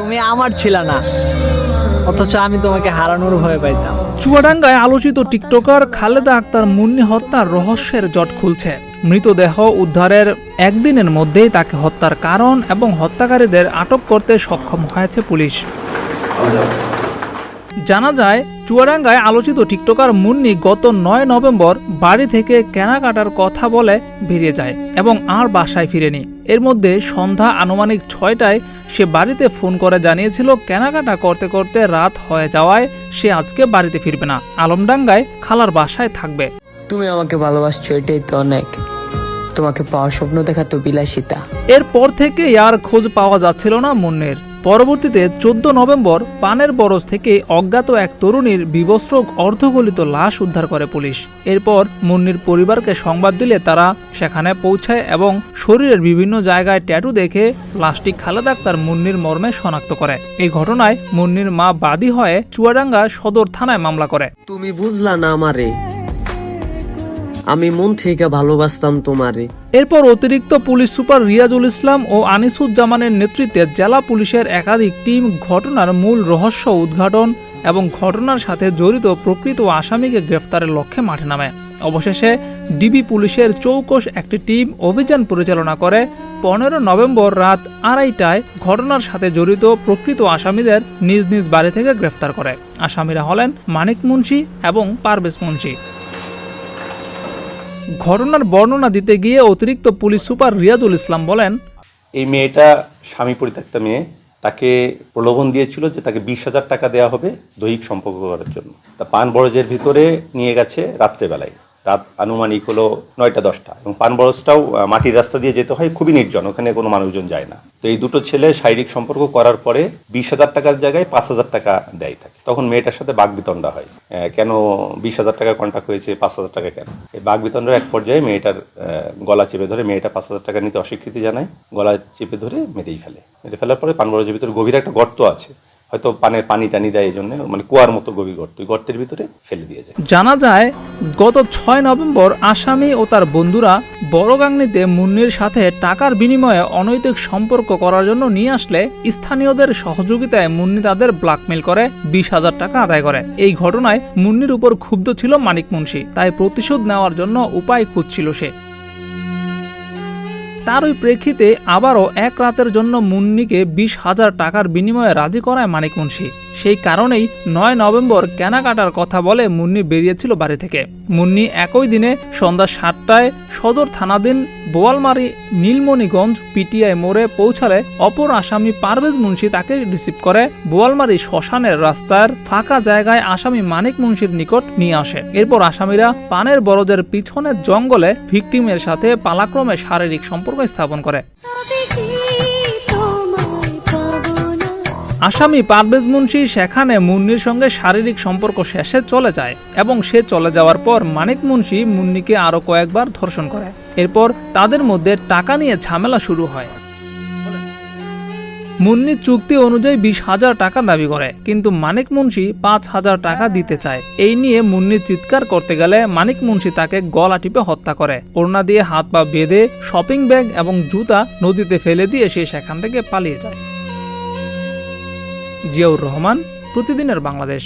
তুমি আমার ছিল না। অথচ আমি তোমাকে হারানোর ভয় পাইতাম। চুয়াডাঙ্গায় আলোচিত টিকটকার খালেদা আক্তার মুন্নি হত্যার রহস্যের জট খুলছে। মৃতদেহ উদ্ধারের একদিনের মধ্যেই তাকে হত্যার কারণ এবং হত্যাকারীদের আটক করতে সক্ষম হয়েছে পুলিশ। জানা যায় চুয়াডাঙ্গায় আলোচিত টিকটকার মুন্নি গত নয় নভেম্বর বাড়ি থেকে কেনাকাটার কথা বলে বেরিয়ে যায় এবং আর বাসায় ফিরেনি। এর মধ্যে সন্ধ্যা আনুমানিক ছয়টায় সে বাড়িতে ফোন করে জানিয়েছিল কেনাকাটা করতে করতে রাত হয়ে যাওয়ায় সে আজকে বাড়িতে ফিরবে না। আলমডাঙ্গায় খালার বাসায় থাকবে। তুমি আমাকে ভালোবাসছো এটাই তো অনেক। তোমাকে পাওয়ার স্বপ্ন দেখা তো বিলাসিতা। এরপর থেকে আর খোঁজ পাওয়া যাচ্ছিল না মুন্নের। পরবর্তীতে চোদ্দ নভেম্বর পানের বরজ থেকে অজ্ঞাত এক তরুণীর বিবস্ত্র অর্ধগলিত লাশ উদ্ধার করে পুলিশ। এরপর মুন্নির পরিবারকে সংবাদ দিলে তারা সেখানে পৌঁছায় এবং শরীরের বিভিন্ন জায়গায় ট্যাটু দেখে লাশটি খালেদা আক্তার মুন্নির মর্মে শনাক্ত করে। এই ঘটনায় মুন্নির মা বাদী হয়ে চুয়াডাঙ্গা সদর থানায় মামলা করে। তুমি বুঝলা না আমারে। আমি মন থেকে ভালোবাসতাম তোমারে। এরপর অতিরিক্ত পুলিশ সুপার রিয়াজুল ইসলাম ও আনিসুজ্জামানের নেতৃত্বে জেলা পুলিশের একাধিক টিম ঘটনার মূল রহস্য উদ্ঘাটন এবং ঘটনার সাথে জড়িত প্রকৃত আসামিকে গ্রেফতারের লক্ষ্যে মাঠে নামে। অবশেষে ডিবি পুলিশের চৌকস একটি টিম অভিযান পরিচালনা করে। পনেরো নভেম্বর রাত আড়াইটায় ঘটনার সাথে জড়িত প্রকৃত আসামিদের নিজ নিজ বাড়ি থেকে গ্রেফতার করে। আসামিরা হলেন মানিক মুন্সি এবং পারভেজ মুন্সি। ঘটনার বর্ণনা দিতে গিয়ে অতিরিক্ত পুলিশ সুপার রিয়াজুল ইসলাম বলেন, এই মেয়েটা স্বামী পরিত্যক্ত মেয়ে। তাকে প্রলোভন দিয়েছিল যে তাকে বিশ হাজার টাকা দেওয়া হবে দৈহিক সম্পর্ক করার জন্য। তা পান বরজের ভিতরে নিয়ে গেছে রাত্রেবেলায়। রাত আনুমানিক হলো নয়টা, দশটা। এবং পানবরসটাও মাটির রাস্তা দিয়ে যেতে হয়, খুবই নির্জন, ওখানে কোনো মানুষজন যায় না। তো এই দুটো ছেলে শারীরিক সম্পর্ক করার পরে বিশ হাজার টাকার জায়গায় পাঁচ হাজার টাকা দেয় থাকে। তখন মেয়েটার সাথে বাগবিতণ্ডা হয়। কেন বিশ হাজার টাকা কন্ট্যাক্ট হয়েছে, পাঁচ হাজার টাকা কেন? এই বাগবিতণ্ডার এক পর্যায়ে মেয়েটার গলা চেপে ধরে মেয়েটা পাঁচ হাজার টাকা নিতে অস্বীকৃতি জানায়, গলা চেপে ধরে মেতেই ফেলে। মেতে ফেলার পরে পানবরজের ভিতরে গভীর একটা গর্ত আছে। হয়তো পানের পানি টানি দেয় এই জন্য মানে কুয়ার মতো গভীর গর্ত, ওই গর্তের ভিতরে ফেলে দিয়ে যায়। জানা যায়, গত ছয় নভেম্বর আসামি ও তার বন্ধুরা বড়গাংনিতে মুন্নির সাথে টাকার বিনিময়ে অনৈতিক সম্পর্ক করার জন্য নিয়ে আসলে স্থানীয়দের সহযোগিতায় মুন্নি তাদের ব্ল্যাকমেল করে, বিশ হাজার টাকা আদায় করে। এই ঘটনায় মুন্নির উপর ক্ষুব্ধ ছিল মানিক মুন্সি, তাই প্রতিশোধ নেওয়ার জন্য উপায় খুঁজছিল সে। তার ওই প্রেক্ষিতে আবারও এক রাতের জন্য মুন্নিকে বিশ হাজার টাকার বিনিময়ে রাজি করায় মানিক মুন্সি। সেই কারণেই নয় নভেম্বর কেনাকাটার কথা বলে মুন্নি বেরিয়েছিল বাড়ি থেকে। মুন্নি একই দিনে সন্ধ্যা সাতটায় সদর থানাধীন বোয়ালমারি নীলমণিগঞ্জ পিটিআই মোড়ে পৌঁছালে অপর আসামি পারভেজ মুন্সি তাকে রিসিভ করে। বোয়ালমারি শ্মশানের রাস্তার ফাঁকা জায়গায় আসামি মানিক মুন্সির নিকট নিয়ে আসে। এরপর আসামিরা পানের বরজের পিছনের জঙ্গলে ভিকটিমের সাথে পালাক্রমে শারীরিক সম্পর্ক স্থাপন করে। আসামি পারভেজ মুন্সি সেখানে মুন্নির সঙ্গে শারীরিক সম্পর্ক শেষে চলে যায় এবং সে চলে যাওয়ার পর মানিক মুন্সি মুন্নিকে আরও কয়েকবার ধর্ষণ করে। এরপর তাদের মধ্যে টাকা নিয়ে ঝামেলা শুরু হয়। মুন্নি চুক্তি অনুযায়ী বিশ হাজার টাকা দাবি করে, কিন্তু মানিক মুন্সি পাঁচ হাজার টাকা দিতে চায়। এই নিয়ে মুন্নি চিৎকার করতে গেলে মানিক মুন্সি তাকে গলা টিপে হত্যা করে। ওড়না দিয়ে হাত পা বেঁধে শপিং ব্যাগ এবং জুতা নদীতে ফেলে দিয়ে সে সেখান থেকে পালিয়ে যায়। জিয়াউর রহমান প্রতিদিনের বাংলাদেশ।